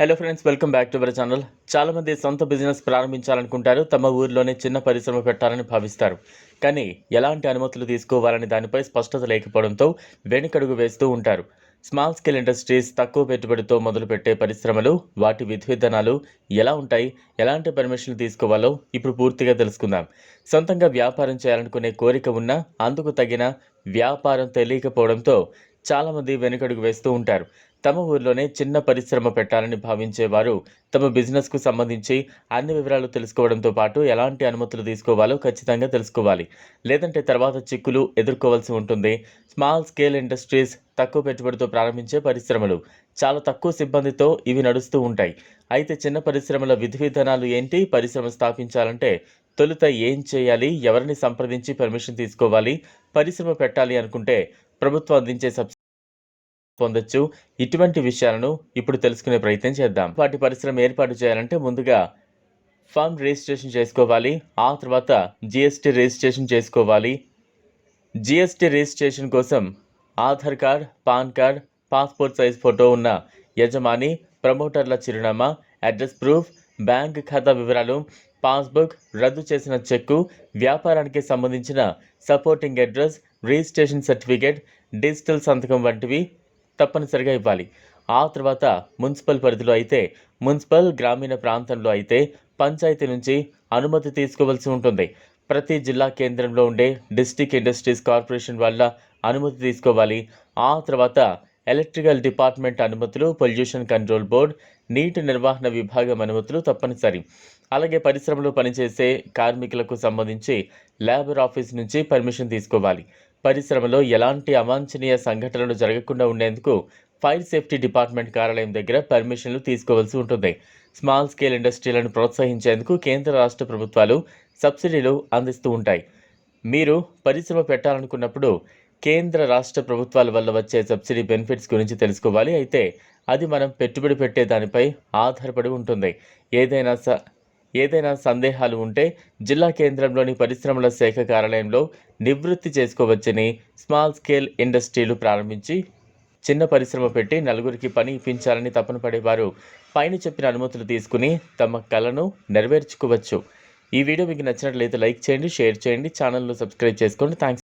Hello friends welcome back to our channel చాలా మంది సొంత బిజినెస్ ప్రారంభించాలనుకుంటారు తమ ఊరిలోనే చిన్న పరిశ్రమ పెట్టాలని భావిస్తారు. కానీ ఎలాంటి అనుమతులు తీసుకోవాలని దానిపై స్పష్టత లేకపోవడంతో వెనుకడుగు వేస్తూ ఉంటారు. స్మాల్ స్కేల్ ఇండస్ట్రీస్ తక్కువ పెట్టుబడితో మొదలుపెట్టే పరిశ్రమలు వాటి విధివిధానాలు ఎలా ఉంటాయి ఎలాంటి పర్మిషన్లు తీసుకోవాలో ఇప్పుడు పూర్తిగా తెలుసుకుందాం. సొంతంగా వ్యాపారం చేయాలనుకునే కోరిక ఉన్నా అందుకు తగిన వ్యాపారం తెలియకపోవడంతో చాలామంది వెనుకడుగు వేస్తూ ఉంటారు. తమ ఊర్లోనే చిన్న పరిశ్రమ పెట్టాలని భావించేవారు. తమ బిజినెస్కు సంబంధించి అన్ని వివరాలు తెలుసుకోవడంతో పాటు ఎలాంటి అనుమతులు తీసుకోవాలో ఖచ్చితంగా తెలుసుకోవాలి. లేదంటే తర్వాత చిక్కులు ఎదుర్కోవాల్సి ఉంటుంది. స్మాల్ స్కేల్ ఇండస్ట్రీస్ తక్కువ పెట్టుబడితో ప్రారంభించే పరిశ్రమలు. చాలా తక్కువ సిబ్బందితో ఇవి నడుస్తూ ఉంటాయి. అయితే చిన్న పరిశ్రమల విధి విధానాలు ఏంటి? పరిశ్రమ స్థాపించాలంటే తొలుత ఏం చేయాలి? ఎవరిని సంప్రదించి పర్మిషన్ తీసుకోవాలి? పరిశ్రమ పెట్టాలి అనుకుంటే ప్రభుత్వం అందించే సబ్సిడీ పొందొచ్చు. ఇటువంటి విషయాలను ఇప్పుడు తెలుసుకునే ప్రయత్నం చేద్దాం. వాటి పరిశ్రమ ఏర్పాటు చేయాలంటే ముందుగా ఫామ్ రిజిస్ట్రేషన్ చేసుకోవాలి. ఆ తర్వాత జిఎస్టీ రిజిస్ట్రేషన్ చేసుకోవాలి. జిఎస్టీ రిజిస్ట్రేషన్ కోసం Aadhaar card PAN card passport size photo ఉన్న యజమాని ప్రమోటర్ల చిరునామా అడ్రస్ ప్రూఫ్ బ్యాంక్ ఖాతా వివరాలు పాస్బుక్ రద్దు చేసిన చెక్కు వ్యాపారానికి సంబంధించిన supporting address registration certificate digital సంతకం వంటివి తప్పనిసరిగా ఇవ్వాలి. ఆ తర్వాత మున్సిపల్ పరిధిలో అయితే మున్సిపల్ గ్రామీణ ప్రాంతంలో అయితే పంచాయతీ నుంచి అనుమతి తీసుకోవాల్సి ఉంటుంది. ప్రతి జిల్లా కేంద్రంలో ఉండే డిస్టిక్ ఇండస్ట్రీస్ కార్పొరేషన్ వల్ల అనుమతి తీసుకోవాలి. ఆ తర్వాత ఎలక్ట్రికల్ డిపార్ట్మెంట్ అనుమతులు పొల్యూషన్ కంట్రోల్ బోర్డ్ నీటి నిర్వహణ విభాగం అనుమతులు తప్పనిసరి. అలాగే పరిశ్రమలో పనిచేసే కార్మికులకు సంబంధించి లేబర్ ఆఫీస్ నుంచి పర్మిషన్ తీసుకోవాలి. పరిశ్రమలో ఎలాంటి అవాంఛనీయ సంఘటనలు జరగకుండా ఉండేందుకు ఫైర్ సేఫ్టీ డిపార్ట్మెంట్ కార్యాలయం దగ్గర పర్మిషన్లు తీసుకోవాల్సి ఉంటుంది. స్మాల్ స్కేల్ ఇండస్ట్రీలను ప్రోత్సహించేందుకు కేంద్ర రాష్ట్ర ప్రభుత్వాలు సబ్సిడీలు అందిస్తూ ఉంటాయి. మీరు పరిశ్రమ పెట్టాలనుకున్నప్పుడు కేంద్ర రాష్ట్ర ప్రభుత్వాల వల్ల వచ్చే సబ్సిడీ బెనిఫిట్స్ గురించి తెలుసుకోవాలి. అయితే అది మనం పెట్టుబడి పెట్టే దానిపై ఆధారపడి ఉంటుంది. ఏదైనా స ఏదైనా సందేహాలు ఉంటే జిల్లా కేంద్రంలోని పరిశ్రమల శాఖ కార్యాలయంలో నివృత్తి చేసుకోవచ్చని స్మాల్ స్కేల్ ఇండస్ట్రీలు ప్రారంభించి చిన్న పరిశ్రమ పెట్టి నలుగురికి పని ఇప్పించాలని తపన పడేవారు. పైన చెప్పిన అనుమతులు తీసుకుని తమ కలను నెరవేర్చుకోవచ్చు. ఈ వీడియో మీకు నచ్చినట్లయితే లైక్ చేయండి షేర్ చేయండి ఛానల్ను సబ్స్క్రైబ్ చేసుకోండి. థ్యాంక్స్